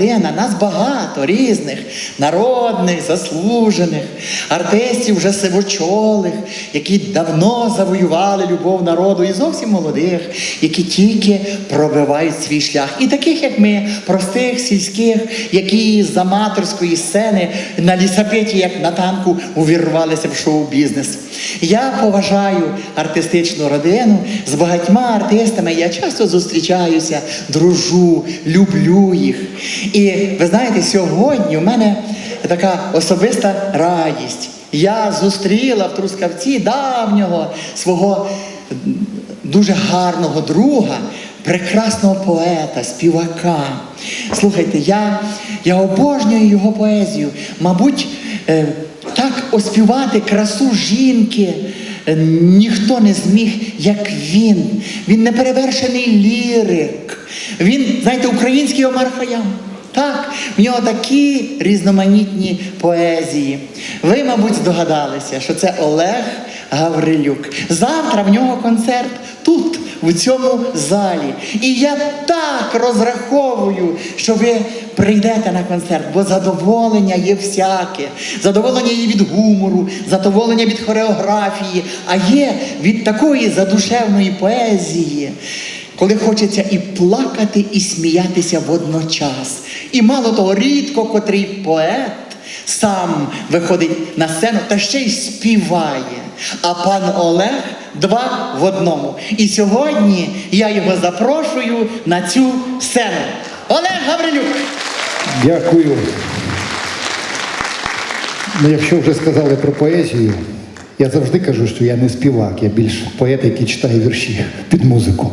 Лена, нас багато різних народних, заслужених, артистів вже сивочолих, які давно завоювали любов народу, і зовсім молодих, які тільки пробивають свій шлях. І таких, як ми, простих, сільських, які з аматорської сцени на лісапеті, як на танку, увірвалися в шоу-бізнес. Я поважаю артистичну родину з багатьма артистами. Я часто зустрічаюся, дружу, люблю їх. І ви знаєте, сьогодні у мене така особиста радість. Я зустріла в Трускавці давнього свого дуже гарного друга, прекрасного поета, співака. Слухайте, я, я обожнюю його поезію. Мабуть, е, так оспівати красу жінки е, ніхто не зміг, як він. Він неперевершений лірик. Він, знаєте, український Омар Хаям. Так, в нього такі різноманітні поезії. Ви, мабуть, здогадалися, що це Олег Гаврилюк. Завтра в нього концерт тут, в цьому залі. І я так розраховую, що ви прийдете на концерт, бо задоволення є всяке. Задоволення є від гумору, задоволення від хореографії, а є від такої задушевної поезії коли хочеться і плакати, і сміятися водночас. І мало того, рідко котрий поет сам виходить на сцену та ще й співає. А пан Олег два в одному. І сьогодні я його запрошую на цю сцену. Олег Гаврилюк! Дякую. Ну, якщо вже сказали про поезію, я завжди кажу, що я не співак, я більш поет, який читає вірші під музику.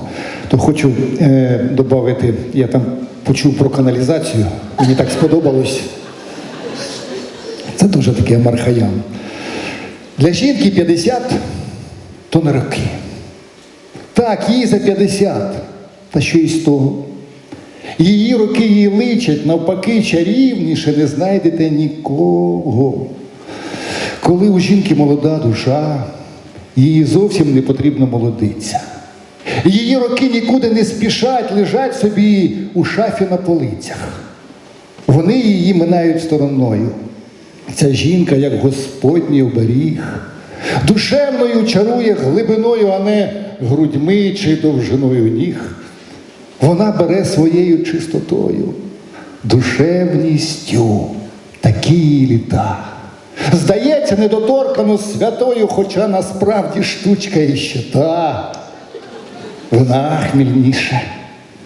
То хочу е, додати, я там почув про каналізацію, мені так сподобалось. Це дуже таке мархаян. Для жінки 50 то не роки. Так, їй за 50, та що і з того. Її роки їй личать, навпаки, чарівніше не знайдете нікого. Коли у жінки молода душа, їй зовсім не потрібно молодиться. Її роки нікуди не спішать, лежать собі у шафі на полицях. Вони її минають стороною. Ця жінка, як Господній оберіг, душевною чарує глибиною, а не грудьми чи довжиною ніг. Вона бере своєю чистотою, душевністю такі її літа. Здається, недоторкано святою, хоча насправді штучка іще та. Вона хмільніша,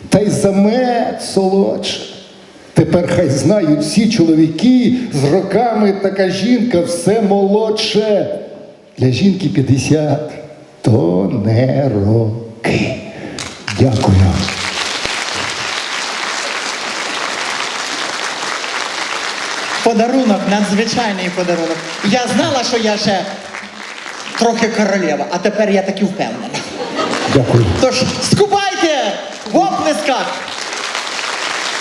та й замет солодша. Тепер хай знають всі чоловіки, з роками така жінка все молодше. Для жінки 50 то не роки. Дякую. Подарунок, надзвичайний подарунок. Я знала, що я ще трохи королева, а тепер я таки впевнена. Дякую. Тож скупайте в оплесках